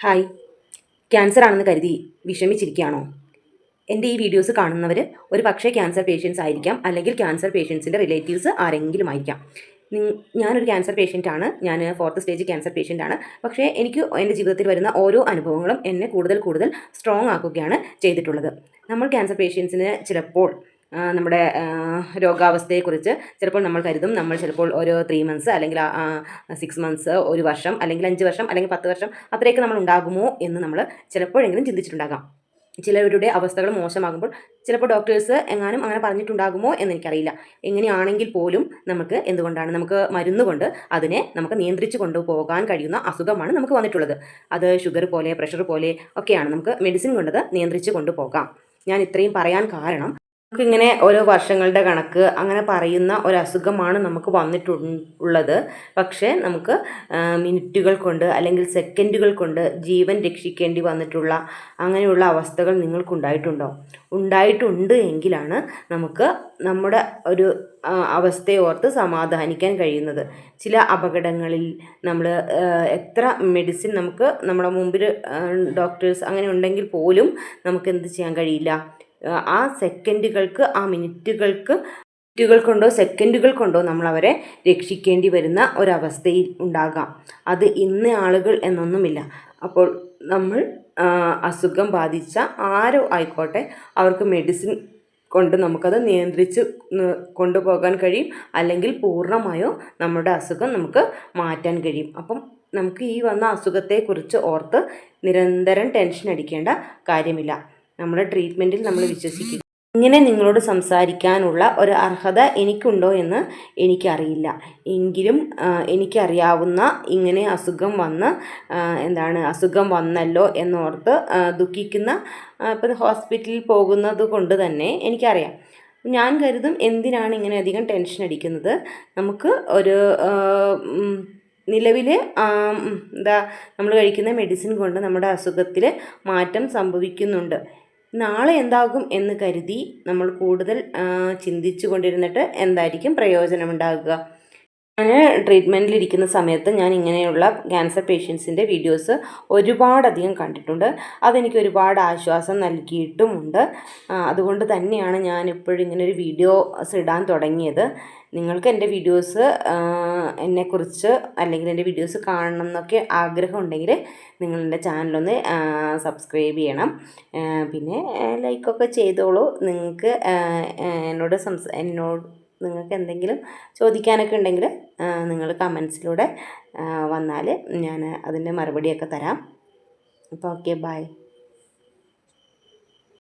Hi. Cancer ആണെന്ന് കരുതി വിഷമിച്ചിരിക്കുകയാണോ? എന്റെ ഈ വീഡിയോസ് കാണുന്നവർ ഒരു പക്ഷേ ക്യാൻസർ പേഷ്യൻസ് ആയിരിക്കാം അല്ലെങ്കിൽ ക്യാൻസർ പേഷ്യൻസിന്റെ റിലേറ്റീവ്സ് ആരെങ്കിലും ആയിരിക്കാം. ഞാനൊരു ക്യാൻസർ പേഷ്യന്റ് ആണ് ഞാൻ ഫോർത്ത് സ്റ്റേജ് ക്യാൻസർ പേഷ്യന്റ് ആണ് പക്ഷേ എനിക്ക് എന്റെ ജീവിതത്തിൽ വരുന്ന ഓരോ അനുഭവങ്ങളും എന്നെ കൂടുതൽ കൂടുതൽ സ്ട്രോങ് ആക്കുകയാണ് ചെയ്തിട്ടുള്ളത്. നമ്മൾ ക്യാൻസർ പേഷ്യൻസിന് ചിലപ്പോൾ നമ്മുടെ രോഗാവസ്ഥയെക്കുറിച്ച് ചിലപ്പോൾ നമ്മൾ കരുതും. നമ്മൾ ചിലപ്പോൾ ഒരു ത്രീ മന്ത്സ് അല്ലെങ്കിൽ സിക്സ് മന്ത്സ് ഒരു വർഷം അല്ലെങ്കിൽ അഞ്ച് വർഷം അല്ലെങ്കിൽ പത്ത് വർഷം അത്രയൊക്കെ നമ്മൾ ഉണ്ടാകുമോ എന്ന് നമ്മൾ ചിലപ്പോഴെങ്കിലും ചിന്തിച്ചിട്ടുണ്ടാകാം. ചിലവരുടെ അവസ്ഥകൾ മോശമാകുമ്പോൾ ചിലപ്പോൾ ഡോക്ടേഴ്സ് എങ്ങാനും അങ്ങനെ പറഞ്ഞിട്ടുണ്ടാകുമോ എന്ന് എനിക്കറിയില്ല. എങ്ങനെയാണെങ്കിൽ പോലും നമുക്ക് എന്തുകൊണ്ടാണ്? നമുക്ക് മരുന്ന് കൊണ്ട് അതിനെ നമുക്ക് നിയന്ത്രിച്ച് കൊണ്ടുപോകാൻ കഴിയുന്ന അസുഖമാണ് നമുക്ക് വന്നിട്ടുള്ളത്. അത് ഷുഗർ പോലെ പ്രഷർ പോലെ ഒക്കെയാണ് നമുക്ക് മെഡിസിൻ കൊണ്ടത് നിയന്ത്രിച്ച് കൊണ്ടുപോകാം ഞാൻ ഇത്രയും പറയാൻ കാരണം നമുക്കിങ്ങനെ ഓരോ വർഷങ്ങളുടെ കണക്ക് അങ്ങനെ പറയുന്ന ഒരു അസുഖമാണ് നമുക്ക് വന്നിട്ടുള്ളത് പക്ഷേ നമുക്ക് മിനിറ്റുകൾ കൊണ്ട് അല്ലെങ്കിൽ സെക്കൻഡുകൾ കൊണ്ട് ജീവൻ രക്ഷിക്കേണ്ടി വന്നിട്ടുള്ള അങ്ങനെയുള്ള അവസ്ഥകൾ നിങ്ങൾക്കുണ്ടായിട്ടുണ്ടോ? ഉണ്ടായിട്ടുണ്ട് എങ്കിലാണ് നമുക്ക് നമ്മുടെ ഒരു അവസ്ഥയെ ഓർത്ത് സമാധാനിക്കാൻ കഴിയുന്നത്. ചില അപകടങ്ങളിൽ നമ്മൾ എത്ര മെഡിസിൻ നമുക്ക് നമ്മുടെ മുമ്പിൽ ഡോക്ടേഴ്സ് അങ്ങനെ ഉണ്ടെങ്കിൽ പോലും നമുക്ക് എന്ത് ചെയ്യാൻ കഴിയില്ല? ആ, സെക്കൻഡുകൾക്ക് ആ മിനിറ്റുകൾക്ക് മിനിറ്റുകൾ കൊണ്ടോ സെക്കൻഡുകൾ കൊണ്ടോ നമ്മൾ അവരെ രക്ഷിക്കേണ്ടി വരുന്ന ഒരവസ്ഥയിൽ ഉണ്ടാകാം. അത് ഇന്ന് ആളുകൾ എന്നൊന്നുമില്ല. അപ്പോൾ നമ്മൾ അസുഖം ബാധിച്ച ആരോ ആയിക്കോട്ടെ അവർക്ക് മെഡിസിൻ കൊണ്ട് നമുക്കത് നിയന്ത്രിച്ച് കൊണ്ടുപോകാൻ കഴിയും. അല്ലെങ്കിൽ പൂർണമായോ നമ്മുടെ അസുഖം നമുക്ക് മാറ്റാൻ കഴിയും. അപ്പം നമുക്ക് ഈ വന്ന അസുഖത്തെക്കുറിച്ച് ഓർത്ത് നിരന്തരം ടെൻഷൻ അടിക്കേണ്ട കാര്യമില്ല. നമ്മുടെ ട്രീറ്റ്മെന്റിൽ നമ്മൾ വിശ്വസിക്കുക ഇങ്ങനെ നിങ്ങളോട് സംസാരിക്കാനുള്ള ഒരു അർഹത എനിക്കുണ്ടോ എന്ന് എനിക്കറിയില്ല. എങ്കിലും എനിക്കറിയാവുന്ന ഇങ്ങനെ അസുഖം വന്ന് എന്താണ് അസുഖം വന്നല്ലോ എന്നോർത്ത് ദുഃഖിക്കുന്ന ഇപ്പം ഹോസ്പിറ്റലിൽ പോകുന്നത് കൊണ്ട് തന്നെ എനിക്കറിയാം. ഞാൻ കരുതും എന്തിനാണ് ഇങ്ങനെ അധികം ടെൻഷൻ അടിക്കുന്നത്? നമുക്ക് ഒരു നിലവിൽ എന്താ നമ്മൾ കഴിക്കുന്ന മെഡിസിൻ കൊണ്ട് നമ്മുടെ അസുഖത്തിൽ മാറ്റം സംഭവിക്കുന്നുണ്ട്. നാളെ എന്താകും എന്ന് കരുതി നമ്മൾ കൂടുതൽ ചിന്തിച്ചു കൊണ്ടിരുന്നിട്ട് എന്തായിരിക്കും പ്രയോജനമുണ്ടാകുക? ഞാൻ ട്രീറ്റ്മെന്റിലിരിക്കുന്ന സമയത്ത് ഞാൻ ഇങ്ങനെയുള്ള ക്യാൻസർ പേഷ്യൻസിന്റെ വീഡിയോസ് ഒരുപാടധികം കണ്ടിട്ടുണ്ട്. അതെനിക്ക് ഒരുപാട് ആശ്വാസം നൽകിയിട്ടുമുണ്ട്. അതുകൊണ്ട് തന്നെയാണ് ഞാൻ ഇപ്പോഴും ഇങ്ങനെ ഒരു വീഡിയോസ് ഇടാൻ തുടങ്ങിയത്. നിങ്ങൾക്ക് എന്റെ വീഡിയോസ് എന്നെക്കുറിച്ച് അല്ലെങ്കിൽ എന്റെ വീഡിയോസ് കാണണം എന്നൊക്കെ ആഗ്രഹമുണ്ടെങ്കിൽ നിങ്ങൾ എന്റെ ചാനലൊന്ന് സബ്സ്ക്രൈബ് ചെയ്യണം. പിന്നെ ലൈക്കൊക്കെ ചെയ്തോളൂ. നിങ്ങൾക്ക് എന്നോട് സംസ എന്നോട് നിങ്ങൾക്ക് എന്തെങ്കിലും ചോദിക്കാനൊക്കെ ഉണ്ടെങ്കിൽ നിങ്ങൾ കമൻസിലൂടെ വന്നാൽ ഞാൻ അതിന്റെ മറുപടിയൊക്കെ തരാം. അപ്പോൾ ഓക്കെ ബൈ.